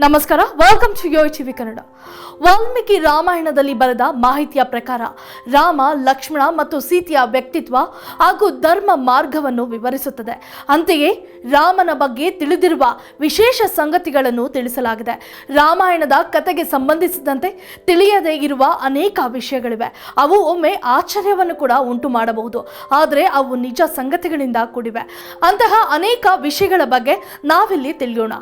ನಮಸ್ಕಾರ welcome to Yo TV Kannada Valmiki ರಾಮಾಯಣದಲ್ಲಿ ಬರೆದ ಮಾಹಿತಿಯ ಪ್ರಕಾರ, ರಾಮ, ಲಕ್ಷ್ಮಣ ಮತ್ತು ಸೀತೆಯ ವ್ಯಕ್ತಿತ್ವ ಹಾಗೂ ಧರ್ಮ ಮಾರ್ಗವನ್ನು ವಿವರಿಸುತ್ತದೆ. ಅಂತೆಯೇ, ರಾಮನ ಬಗ್ಗೆ ತಿಳಿದಿರುವ ವಿಶೇಷ ಸಂಗತಿಗಳನ್ನು ತಿಳಿಸಲಾಗಿದೆ. ರಾಮಾಯಣದ ಕತೆಗೆ ಸಂಬಂಧಿಸಿದಂತೆ ತಿಳಿಯದೇ ಇರುವ ಅನೇಕ ವಿಷಯಗಳಿವೆ. ಅವು ಒಮ್ಮೆ ಆಶ್ಚರ್ಯವನ್ನು ಕೂಡ ಉಂಟು ಮಾಡಬಹುದು. ಆದರೆ, ಅವು ನಿಜ ಸಂಗತಿಗಳಿಂದ ಕೂಡಿವೆ. ಅಂತಹ ಅನೇಕ ವಿಷಯಗಳ ಬಗ್ಗೆ ನಾವಿಲ್ಲಿ ತಿಳಿಯೋಣ.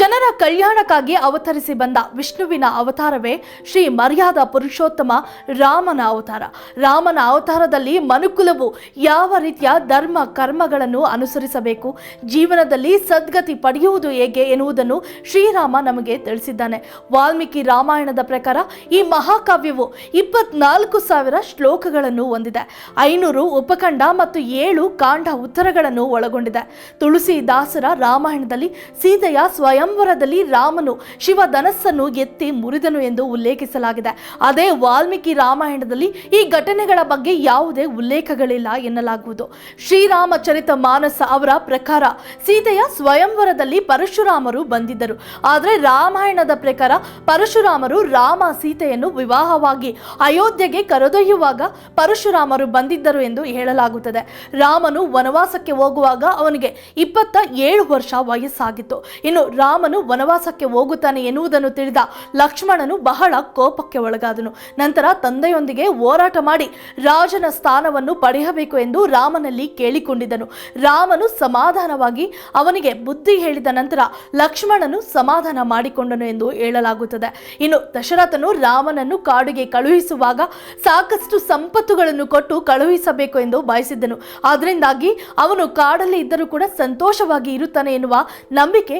ಜನರ ಕಲ್ಯಾಣಕ್ಕಾಗಿ ಅವತರಿಸಿ ಬಂದ ವಿಷ್ಣುವಿನ ಅವತಾರವೇ ಶ್ರೀ ಮರ್ಯಾದ ಪುರುಷೋತ್ತಮ ರಾಮನ ಅವತಾರ. ರಾಮನ ಅವತಾರದಲ್ಲಿ ಮನುಕುಲವು ಯಾವ ರೀತಿಯ ಧರ್ಮ ಕರ್ಮಗಳನ್ನು ಅನುಸರಿಸಬೇಕು, ಜೀವನದಲ್ಲಿ ಸದ್ಗತಿ ಪಡೆಯುವುದು ಹೇಗೆ ಎನ್ನುವುದನ್ನು ಶ್ರೀರಾಮ ನಮಗೆ ತಿಳಿಸಿದ್ದಾನೆ. ವಾಲ್ಮೀಕಿ ರಾಮಾಯಣದ ಪ್ರಕಾರ ಈ ಮಹಾಕಾವ್ಯವು ಇಪ್ಪತ್ನಾಲ್ಕು ಸಾವಿರ ಶ್ಲೋಕಗಳನ್ನು ಹೊಂದಿದೆ. ಐನೂರು ಉಪಖಂಡ ಮತ್ತು ಏಳು ಕಾಂಡ ಉತ್ತರಗಳನ್ನು ಒಳಗೊಂಡಿದೆ. ತುಳಸಿದಾಸರ ರಾಮಾಯಣದಲ್ಲಿ ಸೀತೆಯ ಸ್ವಯಂವರದಲ್ಲಿ ರಾಮನು ಶಿವ ಧನಸ್ಸನ್ನು ಎತ್ತಿ ಮುರಿದನು ಎಂದು ಉಲ್ಲೇಖಿಸಲಾಗಿದೆ. ಅದೇ ವಾಲ್ಮೀಕಿ ರಾಮಾಯಣದಲ್ಲಿ ಈ ಘಟನೆಗಳ ಬಗ್ಗೆ ಯಾವುದೇ ಉಲ್ಲೇಖಗಳಿಲ್ಲ ಎನ್ನಲಾಗುವುದು. ಶ್ರೀರಾಮಚರಿತ ಮಾನಸ ಅವರ ಪ್ರಕಾರ ಸೀತೆಯ ಸ್ವಯಂವರದಲ್ಲಿ ಪರಶುರಾಮರು ಬಂದಿದ್ದರು. ಆದರೆ ರಾಮಾಯಣದ ಪ್ರಕಾರ ಪರಶುರಾಮರು ರಾಮ ಸೀತೆಯನ್ನು ವಿವಾಹವಾಗಿ ಅಯೋಧ್ಯೆಗೆ ಕರೆದೊಯ್ಯುವಾಗ ಪರಶುರಾಮರು ಬಂದಿದ್ದರು ಎಂದು ಹೇಳಲಾಗುತ್ತದೆ. ರಾಮನು ವನವಾಸಕ್ಕೆ ಹೋಗುವಾಗ ಅವನಿಗೆ ಇಪ್ಪತ್ತ ಏಳು ವರ್ಷ ವಯಸ್ಸಾಗಿತ್ತು. ಇನ್ನು ರಾಮನು ವನವಾಸಕ್ಕೆ ಹೋಗುತ್ತಾನೆ ಎನ್ನುವುದನ್ನು ತಿಳಿದ ಲಕ್ಷ್ಮಣನು ಬಹಳ ಕೋಪಕ್ಕೆ ಒಳಗಾದನು. ನಂತರ ತಂದೆಯೊಂದಿಗೆ ಹೋರಾಟ ಮಾಡಿ ರಾಜನ ಸ್ಥಾನವನ್ನು ಪಡೆಯಬೇಕು ಎಂದು ರಾಮನಲ್ಲಿ ಕೇಳಿಕೊಂಡಿದ್ದನು. ರಾಮನು ಸಮಾಧಾನವಾಗಿ ಅವನಿಗೆ ಬುದ್ಧಿ ಹೇಳಿದ ನಂತರ ಲಕ್ಷ್ಮಣನು ಸಮಾಧಾನ ಮಾಡಿಕೊಂಡನು ಎಂದು ಹೇಳಲಾಗುತ್ತದೆ. ಇನ್ನು ದಶರಥನು ರಾಮನನ್ನು ಕಾಡಿಗೆ ಕಳುಹಿಸುವಾಗ ಸಾಕಷ್ಟು ಸಂಪತ್ತುಗಳನ್ನು ಕೊಟ್ಟು ಕಳುಹಿಸಬೇಕು ಎಂದು ಬಯಸಿದ್ದನು. ಆದ್ದರಿಂದಾಗಿ ಅವನು ಕಾಡಲ್ಲಿ ಇದ್ದರೂ ಕೂಡ ಸಂತೋಷವಾಗಿ ಇರುತ್ತಾನೆ ಎನ್ನುವ ನಂಬಿಕೆ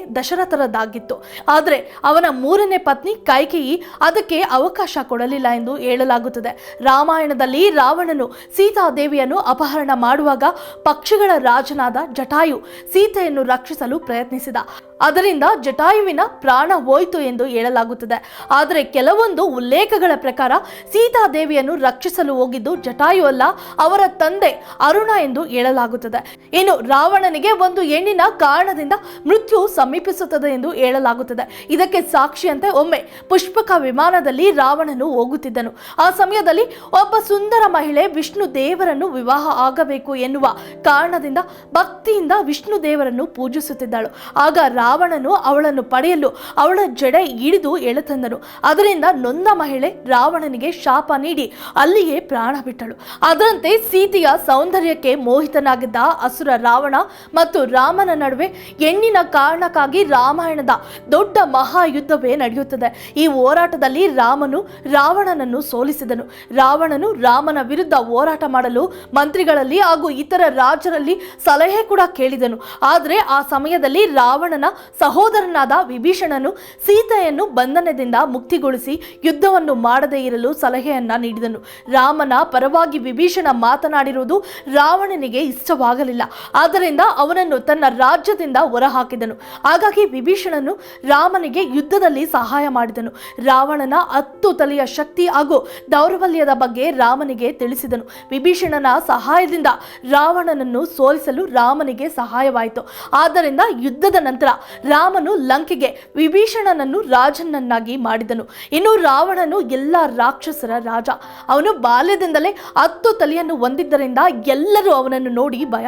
ದಶರಥರದ್ದಾಗಿತ್ತು ಆದರೆ ಅವನ ಮೂರನೇ ಪತ್ನಿ ಕೈಕೇಯಿ ಅದಕ್ಕೆ ಅವಕಾಶ ಕೊಡಲಿಲ್ಲ ಎಂದು ಹೇಳಲಾಗುತ್ತದೆ. ರಾಮಾಯಣದಲ್ಲಿ ರಾವಣನು ಸೀತಾದೇವಿಯನ್ನು ಅಪಹರಣ ಮಾಡುವಾಗ ಪಕ್ಷಿಗಳ ರಾಜನಾದ ಜಟಾಯು ಸೀತೆಯನ್ನು ರಕ್ಷಿಸಲು ಪ್ರಯತ್ನಿಸಿದ. ಅದರಿಂದ ಜಟಾಯುವಿನ ಪ್ರಾಣ ಹೋಯಿತು ಎಂದು ಹೇಳಲಾಗುತ್ತದೆ. ಆದರೆ ಕೆಲವೊಂದು ಉಲ್ಲೇಖಗಳ ಪ್ರಕಾರ ಸೀತಾದೇವಿಯನ್ನು ರಕ್ಷಿಸಲು ಹೋಗಿದ್ದು ಜಟಾಯು ಅಲ್ಲ, ಅವರ ತಂದೆ ಅರುಣ ಎಂದು ಹೇಳಲಾಗುತ್ತದೆ. ಇನ್ನು ರಾವಣನಿಗೆ ಒಂದು ಹೆಣ್ಣಿನ ಕಾರಣದಿಂದ ಮೃತ್ಯು ಸಮೀಪಿಸುತ್ತದೆ ಎಂದು ಹೇಳಲಾಗುತ್ತದೆ. ಇದಕ್ಕೆ ಸಾಕ್ಷಿಯಂತೆ ಒಮ್ಮೆ ಪುಷ್ಪಕ ವಿಮಾನದಲ್ಲಿ ರಾವಣನು ಹೋಗುತ್ತಿದ್ದನು. ಆ ಸಮಯದಲ್ಲಿ ಒಬ್ಬ ಸುಂದರ ಮಹಿಳೆ ವಿಷ್ಣು ದೇವರನ್ನು ವಿವಾಹ ಆಗಬೇಕು ಎನ್ನುವ ಕಾರಣದಿಂದ ಭಕ್ತಿಯಿಂದ ವಿಷ್ಣು ದೇವರನ್ನು ಪೂಜಿಸುತ್ತಿದ್ದಳು. ಆಗ ರಾವಣನು ಅವಳನ್ನು ಪಡೆಯಲು ಅವಳ ಜಡೆ ಹಿಡಿದು ಎಳೆತಂದನು. ಅದರಿಂದ ನೊಂದ ಮಹಿಳೆ ರಾವಣನಿಗೆ ಶಾಪ ನೀಡಿ ಅಲ್ಲಿಯೇ ಪ್ರಾಣ ಬಿಟ್ಟಳು. ಅದರಂತೆ ಸೀತೆಯ ಸೌಂದರ್ಯಕ್ಕೆ ಮೋಹಿತನಾಗಿದ್ದ ಅಸುರ ರಾವಣ ಮತ್ತು ರಾಮನ ನಡುವೆ ಹೆಣ್ಣಿನ ಕಾರಣಕ್ಕಾಗಿ ರಾಮಾಯಣದ ದೊಡ್ಡ ಮಹಾಯುದ್ಧವೇ ನಡೆಯುತ್ತದೆ. ಈ ಹೋರಾಟದಲ್ಲಿ ರಾಮನು ರಾವಣನನ್ನು ಸೋಲಿಸಿದನು. ರಾವಣನು ರಾಮನ ವಿರುದ್ಧ ಹೋರಾಟ ಮಾಡಲು ಮಂತ್ರಿಗಳಲ್ಲಿ ಹಾಗೂ ಇತರ ರಾಜರಲ್ಲಿ ಸಲಹೆ ಕೂಡ ಕೇಳಿದನು. ಆದರೆ ಆ ಸಮಯದಲ್ಲಿ ರಾವಣನ ಸಹೋದರನಾದ ವಿಭೀಷಣನು ಸೀತೆಯನ್ನು ಬಂಧನದಿಂದ ಮುಕ್ತಿಗೊಳಿಸಿ ಯುದ್ಧವನ್ನು ಮಾಡದೇ ಇರಲು ಸಲಹೆಯನ್ನ ನೀಡಿದನು. ರಾಮನ ಪರವಾಗಿ ವಿಭೀಷಣ ಮಾತನಾಡಿರುವುದು ರಾವಣನಿಗೆ ಇಷ್ಟವಾಗಲಿಲ್ಲ. ಆದ್ದರಿಂದ ಅವನನ್ನು ತನ್ನ ರಾಜ್ಯದಿಂದ ಹೊರಹಾಕಿದನು. ಹಾಗಾಗಿ ವಿಭೀಷಣನು ರಾಮನಿಗೆ ಯುದ್ಧದಲ್ಲಿ ಸಹಾಯ ಮಾಡಿದನು. ರಾವಣನ ಹತ್ತು ತಲೆಯ ಶಕ್ತಿ ಹಾಗೂ ದೌರ್ಬಲ್ಯದ ಬಗ್ಗೆ ರಾಮನಿಗೆ ತಿಳಿಸಿದನು. ವಿಭೀಷಣನ ಸಹಾಯದಿಂದ ರಾವಣನನ್ನು ಸೋಲಿಸಲು ರಾಮನಿಗೆ ಸಹಾಯವಾಯಿತು. ಆದ್ದರಿಂದ ಯುದ್ಧದ ನಂತರ ರಾಮನು ಲಂಕೆಗೆ ವಿಭೀಷಣನನ್ನು ರಾಜನನ್ನಾಗಿ ಮಾಡಿದನು. ಇನ್ನು ರಾವಣನು ಎಲ್ಲ ರಾಕ್ಷಸರ ರಾಜ. ಅವನು ಬಾಲ್ಯದಿಂದಲೇ ಹತ್ತು ತಲೆಯನ್ನು ಹೊಂದಿದ್ದರಿಂದ ಎಲ್ಲರೂ ಅವನನ್ನು ನೋಡಿ ಭಯ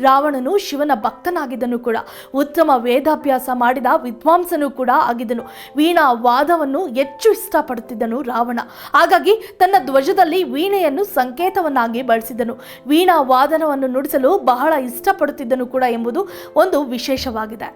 ರಾವಣನು ಶಿವನ ಭಕ್ತನಾಗಿದ್ದನು ಕೂಡ. ಉತ್ತಮ ವೇದಾಭ್ಯಾಸ ಮಾಡಿದ ವಿದ್ವಾಂಸನು ಕೂಡ ಆಗಿದ್ದನು. ವೀಣಾ ವಾದವನ್ನು ಹೆಚ್ಚು ಇಷ್ಟಪಡುತ್ತಿದ್ದನು ರಾವಣ. ಹಾಗಾಗಿ ತನ್ನ ಧ್ವಜದಲ್ಲಿ ವೀಣೆಯನ್ನು ಸಂಕೇತವನ್ನಾಗಿ ಬಳಸಿದನು. ವೀಣಾ ವಾದನವನ್ನು ನುಡಿಸಲು ಬಹಳ ಇಷ್ಟಪಡುತ್ತಿದ್ದನು ಕೂಡ ಎಂಬುದು ಒಂದು ವಿಶೇಷವಾಗಿದೆ.